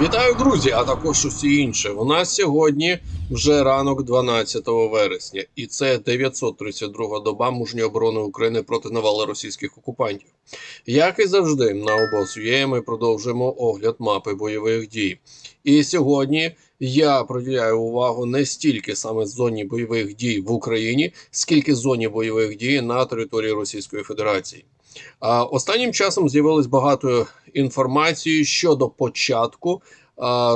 Вітаю, друзі, а також усі інші. У нас сьогодні вже ранок 12 вересня, і це 932 доба мужньої оборони України проти навали російських окупантів. Як і завжди, на обоз.ua ми продовжуємо огляд мапи бойових дій. І сьогодні я приділяю увагу не стільки саме зоні бойових дій в Україні, скільки зоні бойових дій на території Російської Федерації. Останнім часом з'явилось багато інформації щодо початку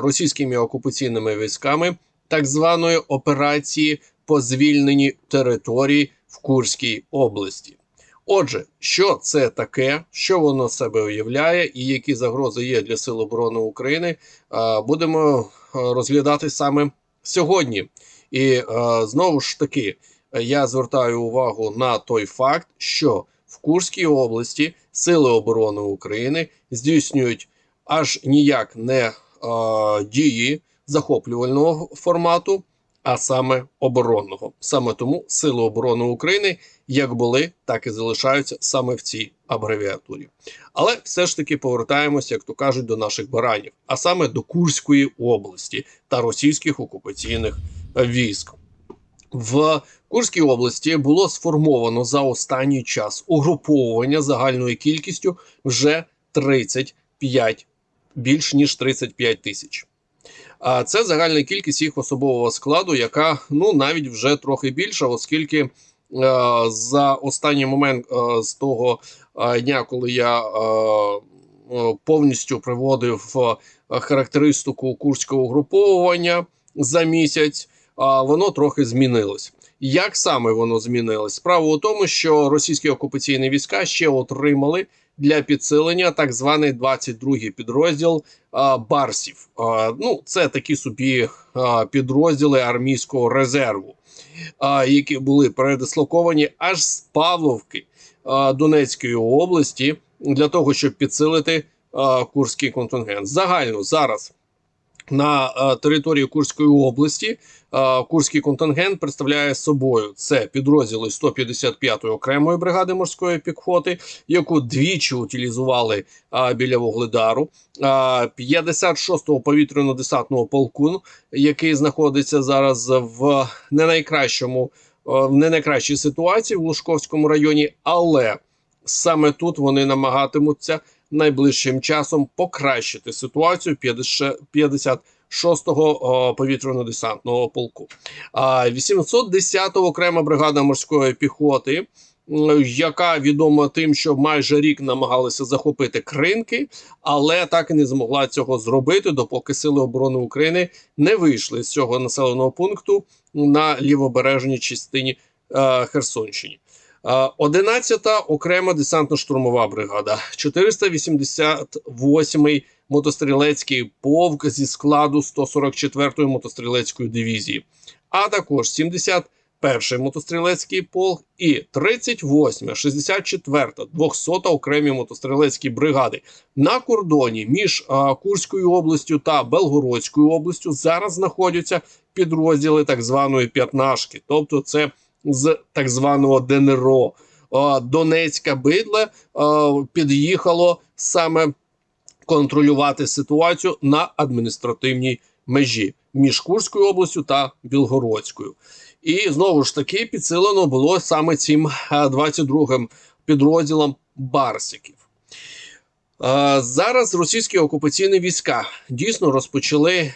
російськими окупаційними військами так званої операції по звільненні територій в Курській області. Отже, що це таке, що воно себе уявляє, і які загрози є для Сил оборони України, будемо розглядати саме сьогодні. І знову ж таки, я звертаю увагу на той факт, що в Курській області Сили оборони України здійснюють аж ніяк не е, дії захоплювального формату, а саме оборонного. Саме тому Сили оборони України як були, так і залишаються саме в цій абревіатурі. Але все ж таки повертаємося, як то кажуть, до наших баранів, а саме до Курської області та російських окупаційних військ. В Курській області було сформовано за останній час угруповування загальною кількістю вже 35, більш ніж 35 тисяч. А це загальна кількість їх особового складу, яка ну навіть вже трохи більша, оскільки е, за останній момент е, з того е, дня, коли я е, е, повністю приводив е, характеристику курського угруповування за місяць, воно трохи змінилось. Як саме воно змінилось? Справа у тому, що російські окупаційні війська ще отримали для підсилення так званий 22-й підрозділ Барсів. Ну, це такі собі підрозділи армійського резерву, які були передислоковані аж з Павловки Донецької області для того, щоб підсилити курський контингент. Загально зараз на території Курської області Курський контингент представляє собою це підрозділи 155-ї окремої бригади морської піхоти, яку двічі утилізували е, біля Вугледару, е, 56-го повітряно-десантного полку, який знаходиться зараз в не найкращому в не найкращій ситуації в Лужковському районі, але саме тут вони намагатимуться найближчим часом покращити ситуацію 56-го повітряно-десантного полку. А 810-та окрема бригада морської піхоти. Яка відома тим, що майже рік намагалися захопити кринки, але так і не змогла цього зробити, допоки сили оборони України не вийшли з цього населеного пункту на лівобережній частині е, Херсонщині. 11-та окрема десантно-штурмова бригада, 488-й мотострілецький полк зі складу 144-ї мотострілецької дивізії, а також 71-й мотострілецький полк і 38-ма, 64-та, 200-та окремі мотострілецькі бригади на кордоні між Курською областю та Белгородською областю зараз знаходяться підрозділи так званої п'ятнашки, тобто це з так званого ДНРО. Донецька бидла під'їхало саме контролювати ситуацію на адміністративній межі між Курською областю та Білгородською. І знову ж таки підсилено було саме цим 22-м підрозділом Барсиків. Зараз російські окупаційні війська дійсно розпочали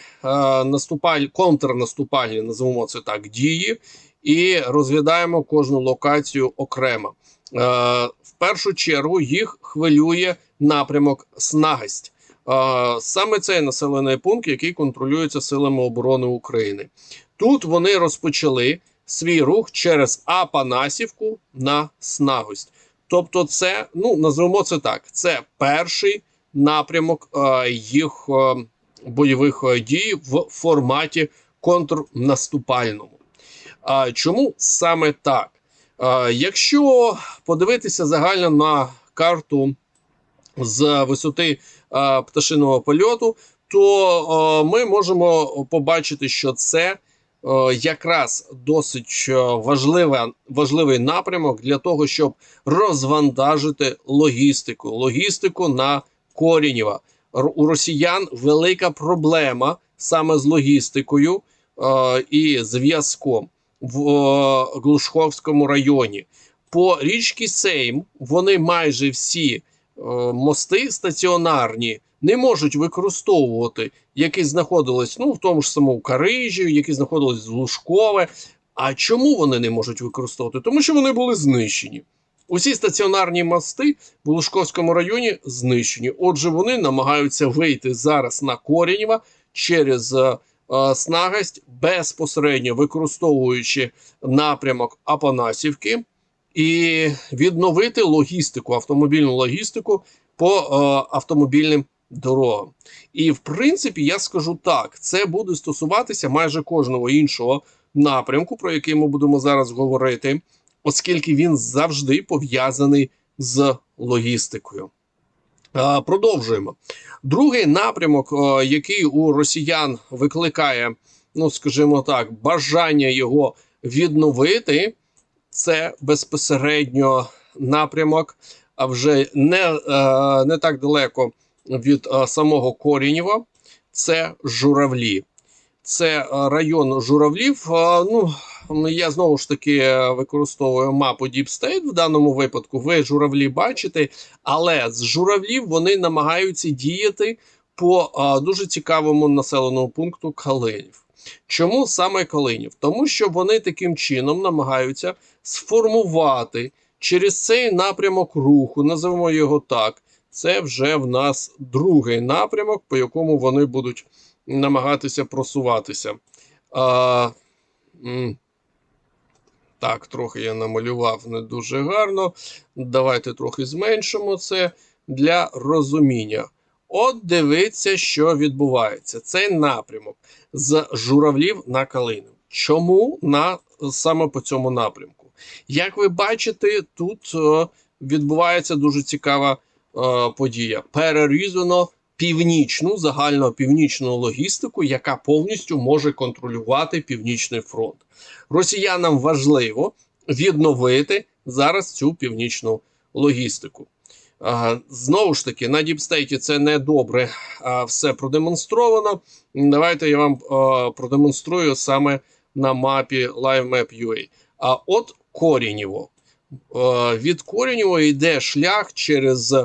наступаль контрнаступальні, називаємо це так, дії, і розглядаємо кожну локацію окремо. Е, в першу чергу їх хвилює напрямок Снагость. Е, саме цей населений пункт, який контролюється силами оборони України. Тут вони розпочали свій рух через Апанасівку на Снагость. Тобто, це ну називаємо це так: це перший напрямок їх бойових дій в форматі контрнаступальному. Чому саме так? Якщо подивитися загально на карту з висоти а, пташиного польоту, то а, ми можемо побачити, що це а, якраз досить важливий, важливий напрямок для того, щоб розвантажити логістику, логістику на Корінєва. у росіян велика проблема саме з логістикою е, і зв'язком в е, Глушковському районі. По річці Сейм вони майже всі е, мости стаціонарні не можуть використовувати, які знаходились ну, в тому ж самому Карижі, які знаходились в Лужкове. А чому вони не можуть використовувати? Тому що вони були знищені. Усі стаціонарні мости в Лужковському районі знищені. Отже, вони намагаються вийти зараз на Корінєва через е, е, Снагость, безпосередньо використовуючи напрямок Апанасівки і відновити логістику, автомобільну логістику по е, автомобільним дорогам. І в принципі, я скажу так: це буде стосуватися майже кожного іншого напрямку, про який ми будемо зараз говорити, оскільки він завжди пов'язаний з логістикою. Е, Продовжуємо. Другий напрямок, е, який у росіян викликає, ну скажімо так, бажання його відновити, це безпосередньо напрямок, а вже не, е, не так далеко від е, самого Корінєва. Це журавлі. Це е, район журавлів. Ну, я знову ж таки використовую мапу Deep State в даному випадку. Ви журавлі бачите, але з журавлів вони намагаються діяти по дуже цікавому населеному пункту Калинів. Чому саме Калинів? Тому що вони таким чином намагаються сформувати через цей напрямок руху, називаємо його так. Це вже в нас другий напрямок, по якому вони будуть намагатися просуватися. А, так, трохи я намалював не дуже гарно. Давайте трохи зменшимо це для розуміння. От дивіться, що відбувається. Цей напрямок з журавлів на Калинів. Чому на саме по цьому напрямку? Як ви бачите, тут е, відбувається дуже цікава е, подія. Перерізано північну загальнопівнічну логістику, яка повністю може контролювати північний фронт. Росіянам важливо відновити зараз цю північну логістику. Знову ж таки, на діпстейті це не добре все продемонстровано. Давайте я вам продемонструю саме на мапі LiveMap.ua. А от Корінєво. Від Корінєво йде шлях через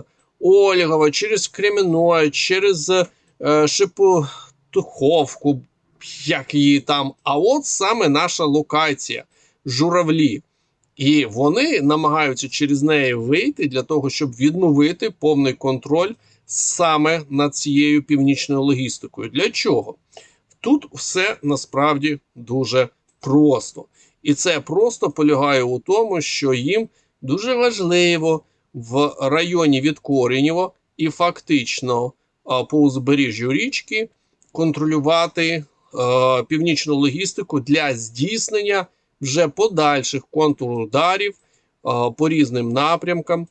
Ольгово, через Креміной, через е, Шепотуховку, як її там. А от саме наша локація журавлі. І вони намагаються через неї вийти для того, щоб відновити повний контроль саме над цією північною логістикою. Для чого? Тут все насправді дуже просто. І це просто полягає у тому, що їм дуже важливо в районі від Коренєва і фактично по узбережжю річки контролювати а, північну логістику для здійснення вже подальших контрударів по різним напрямкам,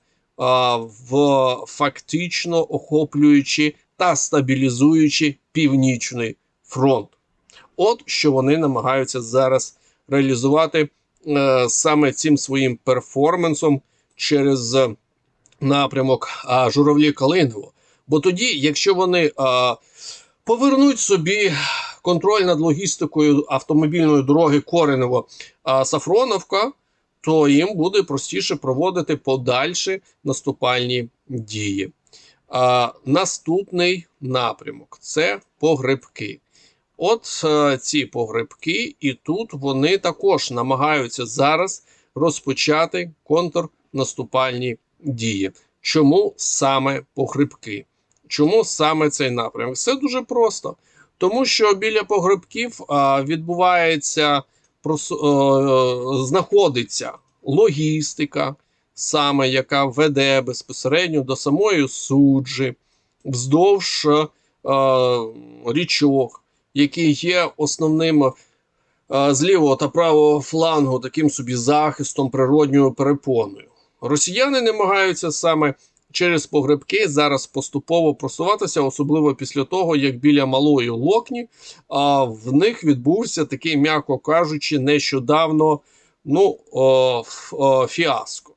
в фактично охоплюючи та стабілізуючи північний фронт. От що вони намагаються зараз реалізувати е, саме цим своїм перформансом через напрямок журавлі Калиново. Бо тоді, якщо вони повернуть собі контроль над логістикою автомобільної дороги Коренево а, Сафроновка, то їм буде простіше проводити подальші наступальні дії. А, наступний напрямок це погребки. От е, ці погребки, і тут вони також намагаються зараз розпочати контрнаступальні дії. Чому саме погребки? Чому саме цей напрямок? Все дуже просто. Тому що біля погребків відбувається а, знаходиться логістика, саме яка веде безпосередньо до самої суджі, вздовж а, річок, які є основним а, з лівого та правого флангу таким собі захистом природньою перепоною. Росіяни намагаються саме через погребки зараз поступово просуватися, особливо після того, як біля малої локні а, в них відбувся такий, м'яко кажучи, нещодавно ну, о, о, фіаско.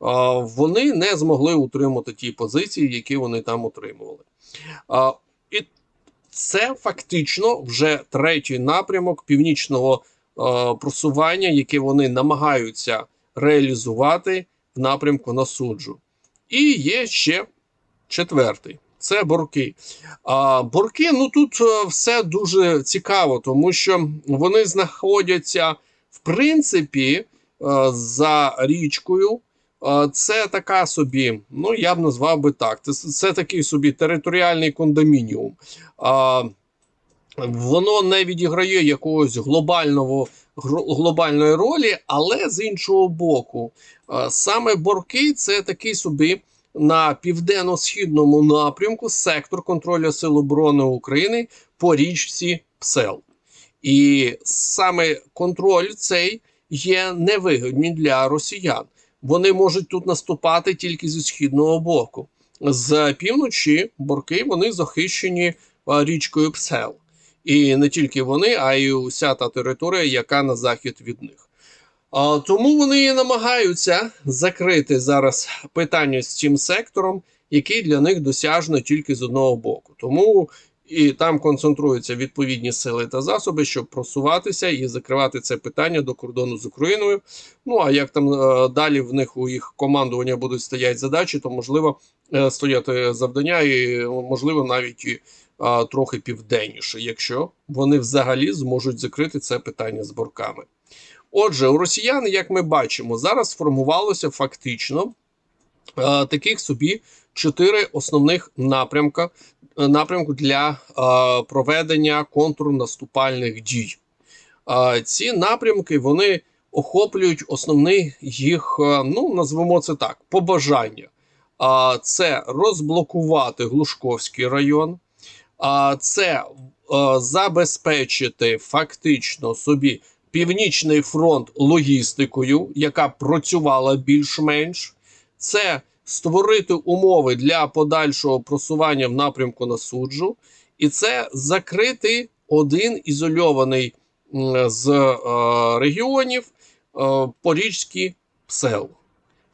А, вони не змогли утримати ті позиції, які вони там утримували. А, І це фактично вже третій напрямок північного а, просування, яке вони намагаються реалізувати в напрямку на суджу. І є ще четвертий. Це борки. А борки, ну тут е, все дуже цікаво, тому що вони знаходяться в принципі е, за річкою. Е, Це така собі, ну я б назвав би так. Це, це такий собі територіальний кондомініум. А, Воно не відіграє якогось глобального глобальної ролі, але з іншого боку, саме борки це такий собі на південно-східному напрямку сектор контролю Сил оборони України по річці Псел. І саме контроль цей є невигідний для росіян. Вони можуть тут наступати тільки зі східного боку. З півночі борки вони захищені річкою Псел. І не тільки вони, а й уся та територія, яка на захід від них. Тому вони і намагаються закрити зараз питання з цим сектором, який для них досяжно тільки з одного боку. Тому і там концентруються відповідні сили та засоби, щоб просуватися і закривати це питання до кордону з Україною. Ну а як там е, далі в них у їх командування будуть стояти задачі, то можливо е, стояти завдання, і можливо навіть і е, трохи південніше, якщо вони взагалі зможуть закрити це питання з борками. Отже, у росіян, як ми бачимо, зараз сформувалося фактично е, таких собі чотири основних напрямка е, напрямку для е, проведення контрнаступальних дій. Е, ці напрямки вони охоплюють основний їх, е, ну назвемо це так, побажання. А це розблокувати Глушковський район, а це е, забезпечити фактично собі Північний фронт логістикою, яка працювала більш-менш, це створити умови для подальшого просування в напрямку на суджу, і це закрити один ізольований з е, регіонів е, порічський псел.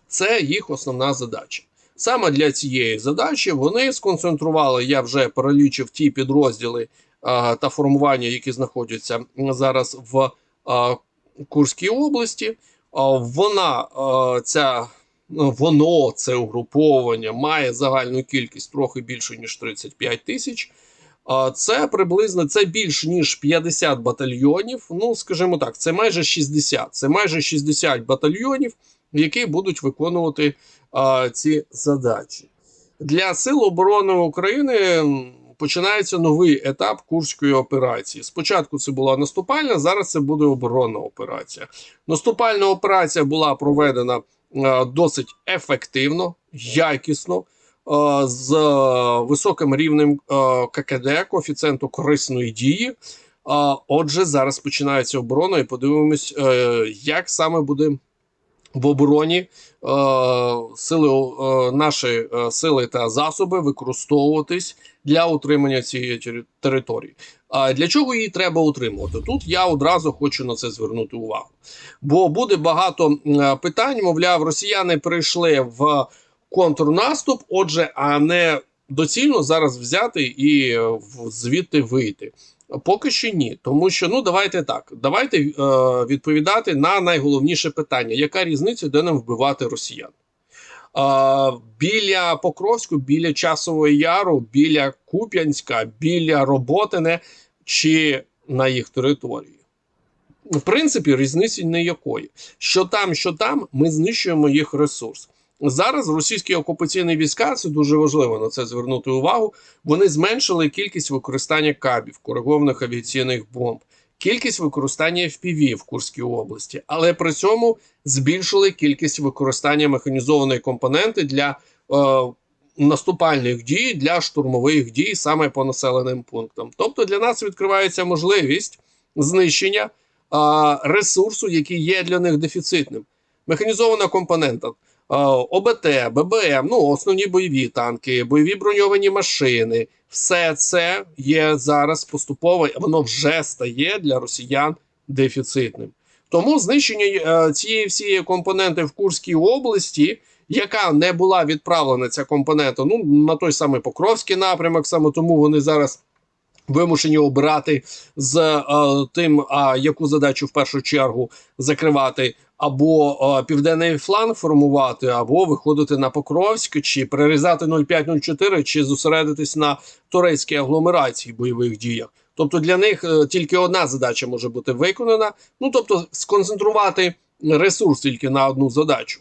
Це їх основна задача. Саме для цієї задачі вони сконцентрували, я вже перелічив ті підрозділи е, та формування, які знаходяться зараз в е, Курській області. Е, Вона е, ця ну, воно це угруповання має загальну кількість трохи більше ніж 35 тисяч. Це приблизно це більш ніж 50 батальйонів. Ну, скажімо так, це майже 60. Це майже 60 батальйонів, які будуть виконувати а, ці задачі. Для Сил оборони України починається новий етап Курської операції. Спочатку це була наступальна, зараз це буде оборонна операція. Наступальна операція була проведена е, досить ефективно, якісно, з високим рівнем ККД, коефіцієнту корисної дії. А, Отже, зараз починається оборона, і подивимось, е, як саме буде в обороні е, сили, е, наші е, сили та засоби використовуватись для утримання цієї території. А для чого її треба утримувати? Тут я одразу хочу на це звернути увагу. Бо буде багато питань. Мовляв, росіяни прийшли в контрнаступ, отже, а не доцільно зараз взяти і звідти вийти. Поки що ні, тому що ну давайте так. Давайте е, відповідати на найголовніше питання: яка різниця, де нам вбивати росіян? Е, біля Покровську, біля Часового Яру, біля Куп'янська, біля Роботине чи на їх території. В принципі, різниці ніякої. Що там, що там, ми знищуємо їх ресурс. Зараз російські окупаційні війська, це дуже важливо на це звернути увагу. Вони зменшили кількість використання кабів, коригованих авіаційних бомб, кількість використання FPV в Курській області, але при цьому збільшили кількість використання механізованої компоненти для е, наступальних дій, для штурмових дій саме по населеним пунктам. Тобто для нас відкривається можливість знищення е, ресурсу, який є для них дефіцитним. Механізована компонента. Е, ОБТ, ББМ, ну основні бойові танки, бойові броньовані машини. Все це є зараз поступово, воно вже стає для росіян дефіцитним. Тому знищення е, цієї всієї компоненти в Курській області яка не була відправлена ця компонента ну, на той самий Покровський напрямок, саме тому вони зараз. Вимушені обирати з е, тим, а яку задачу в першу чергу закривати, або е, південний фланг формувати, або виходити на Покровськ, чи перерізати 0504, чи зосередитись на турецькій агломерації бойових діях. Тобто для них е, тільки одна задача може бути виконана. Ну тобто, сконцентрувати ресурс тільки на одну задачу.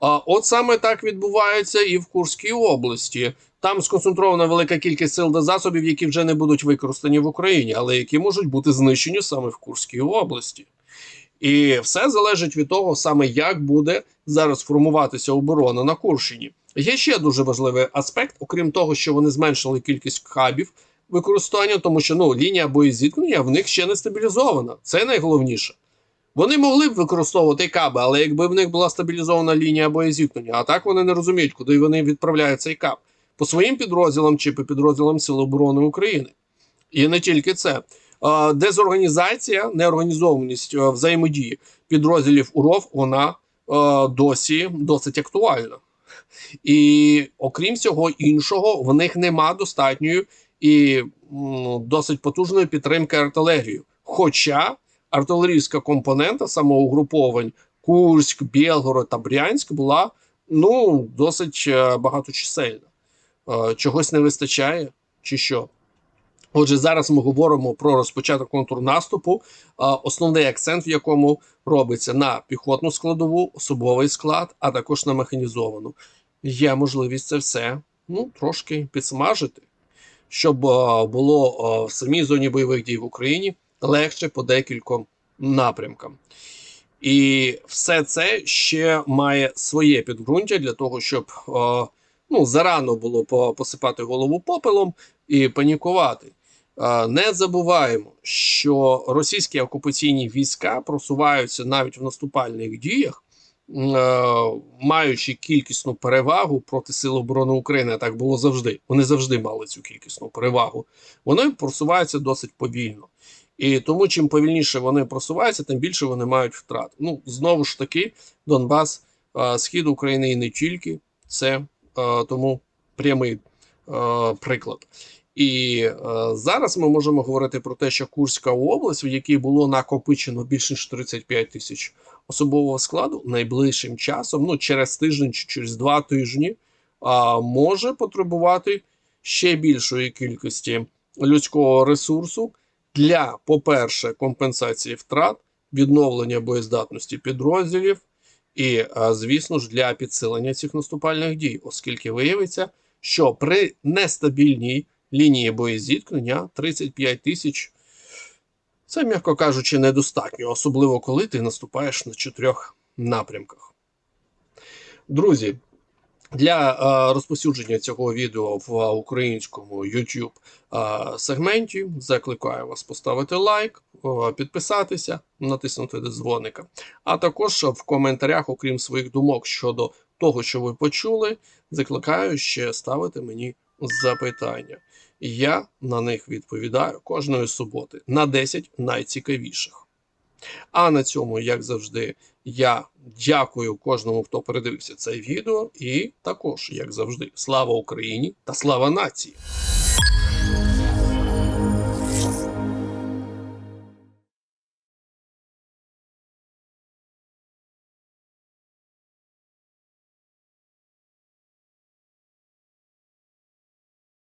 А от саме так відбувається і в Курській області. Там сконцентрована велика кількість сил та засобів, які вже не будуть використані в Україні, але які можуть бути знищені саме в Курській області. І все залежить від того, саме як буде зараз формуватися оборона на Курщині. Є ще дуже важливий аспект, окрім того, що вони зменшили кількість хабів використання, тому що ну лінія боєзіткнення в них ще не стабілізована. Це найголовніше. Вони могли б використовувати каби, але якби в них була стабілізована лінія боєзіткнення, а так вони не розуміють, куди вони відправляють цей каб по своїм підрозділам чи по підрозділам Сил оборони України. І не тільки це. Дезорганізація, неорганізованість взаємодії підрозділів УРОВ, вона досі досить актуальна. І окрім всього іншого, в них нема достатньої і досить потужної підтримки артилерії. Хоча артилерійська компонента самоугруповань Курськ, Білгород та Брянськ була ну досить е, багаточисельна. Е, Чогось не вистачає, чи що? Отже, зараз ми говоримо про розпочаток контрнаступу, е, основний акцент в якому робиться на піхотну складову, особовий склад, а також на механізовану. Є можливість це все ну, трошки підсмажити, щоб е, було в самій зоні бойових дій в Україні легше по декільком напрямкам. І все це ще має своє підґрунтя для того, щоб ну, зарано було посипати голову попелом і панікувати. Не забуваємо, що російські окупаційні війська просуваються навіть в наступальних діях, е, маючи кількісну перевагу проти Сил оборони України. А Так було завжди. Вони завжди мали цю кількісну перевагу. Вони просуваються досить повільно. І тому, чим повільніше вони просуваються, тим більше вони мають втрат. Ну, знову ж таки, Донбас, схід України і не тільки це тому прямий е, приклад. І е, зараз ми можемо говорити про те, що Курська область, в якій було накопичено більше ніж 35 тисяч особового складу, найближчим часом, ну через тиждень чи через два тижні, може потребувати ще більшої кількості людського ресурсу для, по-перше, компенсації втрат, відновлення боєздатності підрозділів і, звісно ж, для підсилення цих наступальних дій, оскільки виявиться, що при нестабільній лінії боєзіткнення 35 тисяч це, м'яко кажучи, недостатньо, особливо коли ти наступаєш на чотирьох напрямках. Друзі, для е, розповсюдження цього відео в українському YouTube е, сегменті закликаю вас поставити лайк, е, підписатися, натиснути дзвоника. А також в коментарях, окрім своїх думок щодо того, що ви почули, закликаю ще ставити мені запитання. Я на них відповідаю кожної суботи на 10 найцікавіших. А на цьому, як завжди, я дякую кожному, хто передивився це відео, і також, як завжди, слава Україні та слава нації!